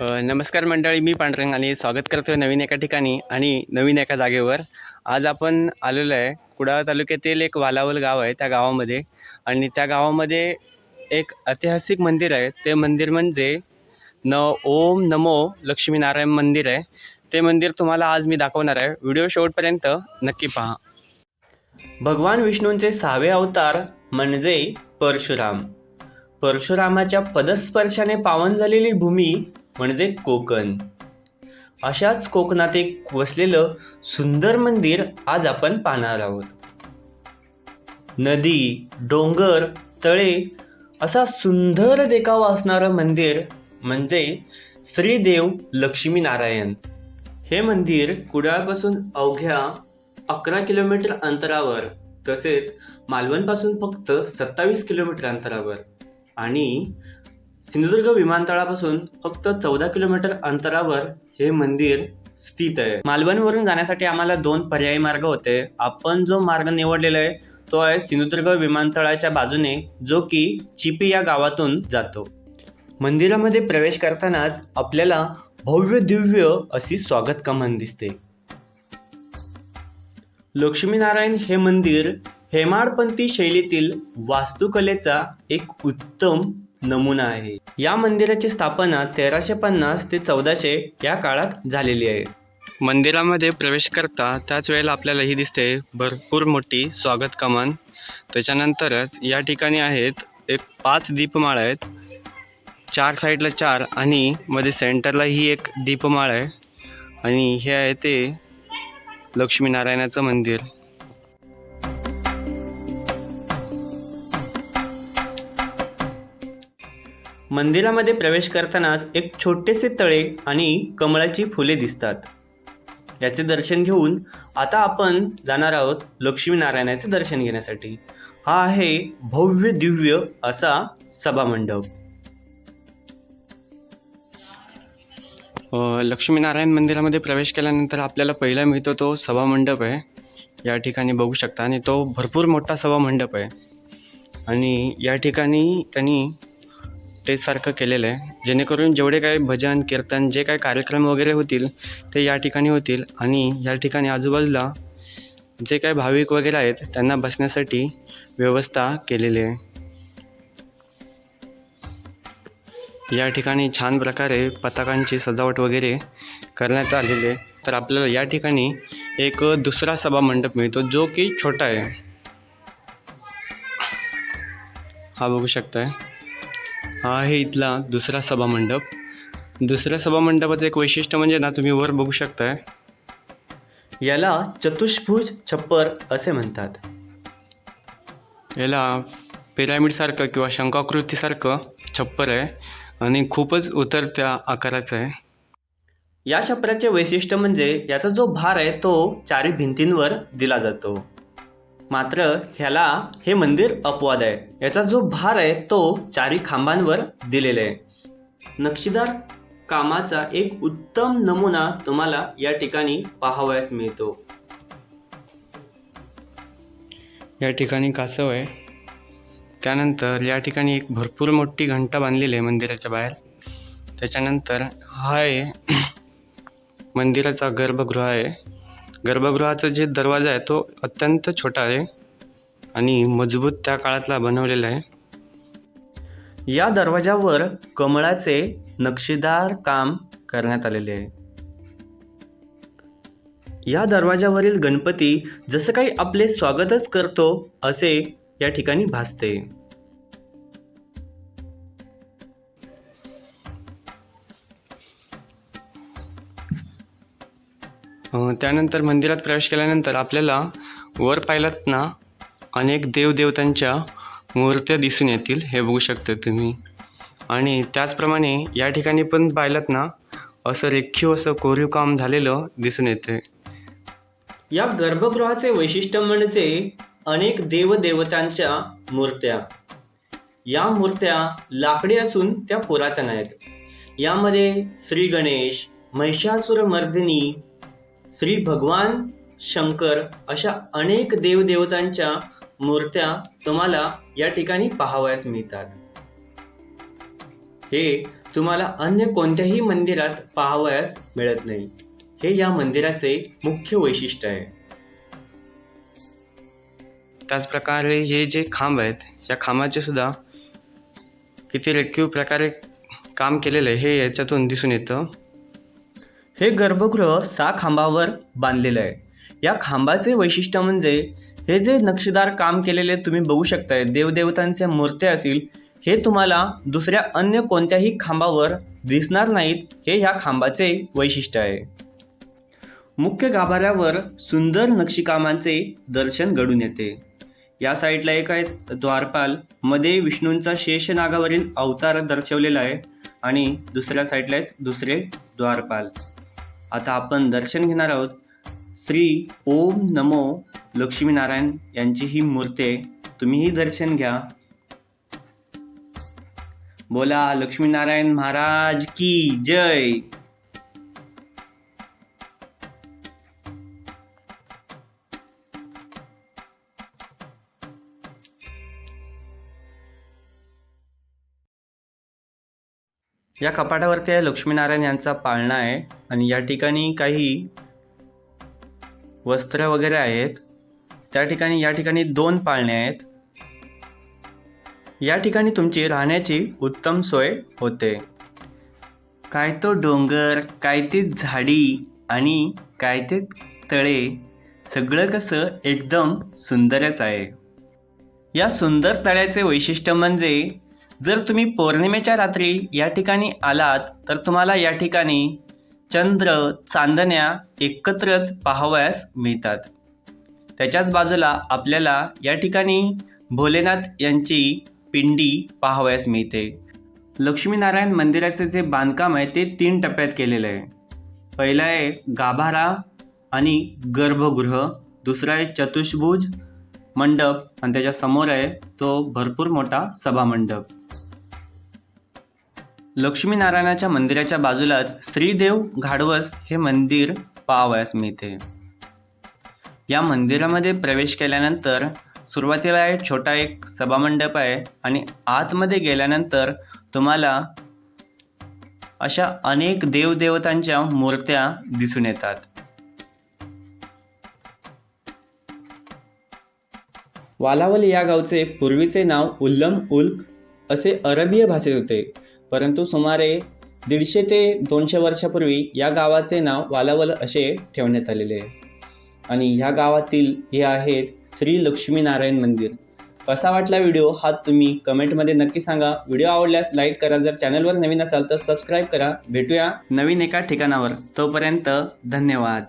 नमस्कार मंडळी मी पांढरंग आणि स्वागत करतो नवीन एका ठिकाणी आणि नवीन एका जागेवर. आज आपण आलेलो आहे कुडाळ तालुक्यातील एक वालावल गाव आहे त्या गावामध्ये आणि त्या गावामध्ये एक ऐतिहासिक मंदिर आहे. ते मंदिर म्हणजे न ओम नमो लक्ष्मीनारायण मंदिर आहे. ते मंदिर तुम्हाला आज मी दाखवणार आहे. व्हिडिओ शेवटपर्यंत नक्की पहा. भगवान विष्णूंचे सहावे अवतार म्हणजे परशुराम. परशुरामाच्या पदस्पर्शाने पावन झालेली भूमी म्हणजे कोकण. अशाच कोकणात एक वसलेलं सुंदर मंदिर आज आपण पाहणार आहोत. नदी डोंगर तळे असा सुंदर देखावा असणारं मंदिर म्हणजे श्रीदेव लक्ष्मीनारायण. हे मंदिर कुडाळपासून अवघ्या अकरा किलोमीटर अंतरावर तसेच मालवणपासून फक्त सत्तावीस किलोमीटर अंतरावर आणि सिंधुदुर्ग विमानतळापासून फक्त चौदा किलोमीटर अंतरावर हे मंदिर स्थित आहे. मालवणवरून जाण्यासाठी आम्हाला दोन पर्यायी मार्ग होते. आपण जो मार्ग निवडलेला आहे तो आहे सिंधुदुर्ग विमानतळाच्या बाजूने जो की चिपी या गावातून जातो. मंदिरामध्ये प्रवेश करतानाच आपल्याला भव्य दिव्य अशी स्वागत कमान दिसते. लक्ष्मीनारायण हे मंदिर हेमाडपंथी शैलीतील वास्तुकलेचा एक उत्तम नमुना आहे. या मंदिराची स्थापना तेराशे पन्नास ते चौदाशे या काळात झालेली आहे. मंदिरामध्ये प्रवेश करता त्याच वेळेला आपल्याला ही दिसते भरपूर मोठी स्वागत कमान. त्याच्यानंतरच या ठिकाणी आहेत एक पाच दीपमाळ आहेत. चार साईडला चार आणि मध्ये सेंटरला ही एक दीपमाळ आहे. आणि हे आहे ते लक्ष्मीनारायणाचं मंदिर. मंदिरामध्ये प्रवेश करतानाच एक छोटेसे तळे आणि कमळाची फुले दिसतात. याचे दर्शन घेऊन आता आपण जाणार आहोत लक्ष्मीनारायणाचे दर्शन घेण्यासाठी. हा आहे भव्य दिव्य असा सभामंडप. लक्ष्मीनारायण मंदिरामध्ये प्रवेश केल्यानंतर आपल्याला पहिला मिळतो तो सभामंडप आहे. या ठिकाणी बघू शकता आणि तो भरपूर मोठा सभामंडप आहे. आणि या ठिकाणी त्यांनी स्टेजसारखं केलेलं आहे. जेणेकरून जेवढे काही भजन कीर्तन जे काही कार्यक्रम वगैरे होतील ते या ठिकाणी होतील आणि या ठिकाणी आजूबाजूला जे काही भाविक वगैरे आहेत त्यांना बसण्यासाठी व्यवस्था केलेली आहे. या ठिकाणी छान प्रकारे पताकांची सजावट वगैरे करण्यात आलेली आहे. तर आपल्याला या ठिकाणी एक दुसरा सभा मंडप मिळतो जो की छोटा आहे. हा बघू शकताय. हा आहे इथला दुसरा सभा मंडप दुसऱ्या सभा मंडपाचं एक वैशिष्ट्य म्हणजे ना तुम्ही वर बघू शकताय. याला चतुष्भुज छप्पर असे म्हणतात. याला पिरामिडसारखं किंवा शंकाकृतीसारखं छप्पर आहे आणि खूपच उतरत्या आकाराचं आहे. या छपराचे वैशिष्ट्य म्हणजे याचा जो भार आहे तो चारी भिंतींवर दिला जातो. मात्र ह्याला हे मंदिर अपवाद आहे. याचा जो भार आहे तो चारी खांबांवर दिलेला आहे. नक्षीदार कामाचा एक उत्तम नमुना तुम्हाला या ठिकाणी पाहावयास मिळतो. या ठिकाणी कासव आहे. त्यानंतर या ठिकाणी एक भरपूर मोठी घंटा बांधलेली आहे मंदिराच्या बाहेर. त्याच्यानंतर हा आहे मंदिराचा गर्भगृह आहे. गर्भगृहाचा जे दरवाजा आहे तो अत्यंत छोटा आहे आणि मजबूत त्या काळातला बनवलेला आहे. या दरवाजावर कमळाचे नक्षीदार काम करण्यात आलेले आहे. या दरवाजावरील गणपती जसं काही आपले स्वागतच करतो असे या ठिकाणी भासते. त्यानंतर मंदिरात प्रवेश केल्यानंतर आपल्याला वर पाहिलात ना अनेक देवदेवतांच्या मूर्त्या दिसून येतील हे बघू शकता तुम्ही. आणि त्याचप्रमाणे या ठिकाणी पण पाहिलात ना असं रेखीव असं कोरीव काम झालेलं दिसून येते. या गर्भगृहाचे वैशिष्ट्य म्हणजे अनेक देवदेवतांच्या मूर्त्या. या मूर्त्या लाकडी असून त्या पुरातन आहेत. यामध्ये श्री गणेश महिषासुरमर्दिनी श्री भगवान शंकर अशा अनेक देवदेवतांच्या मूर्त्या तुम्हाला या ठिकाणी पाहावयास मिळतात. हे तुम्हाला अन्य कोणत्याही मंदिरात पाहावयास मिळत नाही. हे या मंदिराचे मुख्य वैशिष्ट्य आहे. त्याचप्रकारे हे जे खांब आहेत या खांबाचे सुद्धा किती रेखीव प्रकारे काम केलेलं आहे हे याच्यातून दिसून येतं. हे गर्भगृह सहा खांबावर बांधलेलं आहे. या खांबाचे वैशिष्ट्य म्हणजे हे जे नक्षीदार काम केलेले तुम्ही बघू शकताय देवदेवतांच्या मूर्त्या असतील हे तुम्हाला दुसऱ्या अन्य कोणत्याही खांबावर दिसणार नाहीत हे ह्या खांबाचे वैशिष्ट्य आहे. मुख्य गाभाऱ्यावर सुंदर नक्षीकामांचे दर्शन घडून येते. या साईडला एक आहेत द्वारपाल मध्ये विष्णूंचा शेषनागावरील अवतार दर्शवलेला आहे आणि दुसऱ्या साईडला आहेत दुसरे द्वारपाल. आता आपण दर्शन घेणार आहोत. श्री ओम नमो लक्ष्मीनारायण यांची ही मूर्ती आहे. तुम्हीही दर्शन घ्या. बोला लक्ष्मीनारायण महाराज की जय. या कपाटावरती आहे लक्ष्मीनारायण यांचा पाळणा आहे आणि या ठिकाणी काही वस्त्र वगैरे आहेत. त्या ठिकाणी या ठिकाणी दोन पाळणे आहेत. या ठिकाणी तुमची राहण्याची उत्तम सोय होते. काय तो डोंगर काय ते झाडी आणि काय ते तळे सगळं कसं एकदम सुंदरच आहे. या सुंदर तळ्याचे वैशिष्ट्य म्हणजे जर तुम्ही पौर्णिमेच्या रात्री या ठिकाणी आलात तर तुम्हाला या ठिकाणी चंद्र चांदण्या एकत्रच पाहावयास मिळतात. त्याच्याच बाजूला आपल्याला या ठिकाणी भोलेनाथ यांची पिंडी पाहावयास मिळते. लक्ष्मीनारायण मंदिराचे जे बांधकाम आहे ते तीन टप्प्यात केलेलं आहे. पहिलं आहे गाभारा आणि गर्भगृह दुसरा आहे चतुष्भुज मंडप आणि त्याच्यासमोर आहे तो भरपूर मोठा सभामंडप. लक्ष्मीनारायणाच्या मंदिराच्या बाजूलाच श्रीदेव घाडवस हे मंदिर पाहावयास मिळते. या मंदिरामध्ये प्रवेश केल्यानंतर सुरुवातीला एक छोटा एक सभामंडप आहे आणि आतमध्ये गेल्यानंतर तुम्हाला अशा अनेक देवदेवतांच्या मूर्त्या दिसून येतात. वालावल या गावचे पूर्वीचे नाव उल्लम उल्क असे अरबीय भाषेत होते. परंतु सुमारे दीडशे ते दोनशे वर्षापूर्वी या गावाचे नाव वालावल असे ठेवण्यात आलेले आहे. आणि ह्या गावातील हे आहेत श्री लक्ष्मीनारायण मंदिर. कसा वाटला व्हिडिओ हा तुम्ही कमेंटमध्ये नक्की सांगा. व्हिडिओ आवडल्यास लाईक करा. जर चॅनलवर नवीन असाल तर सबस्क्राईब करा. भेटूया नवीन एका ठिकाणावर. तोपर्यंत धन्यवाद.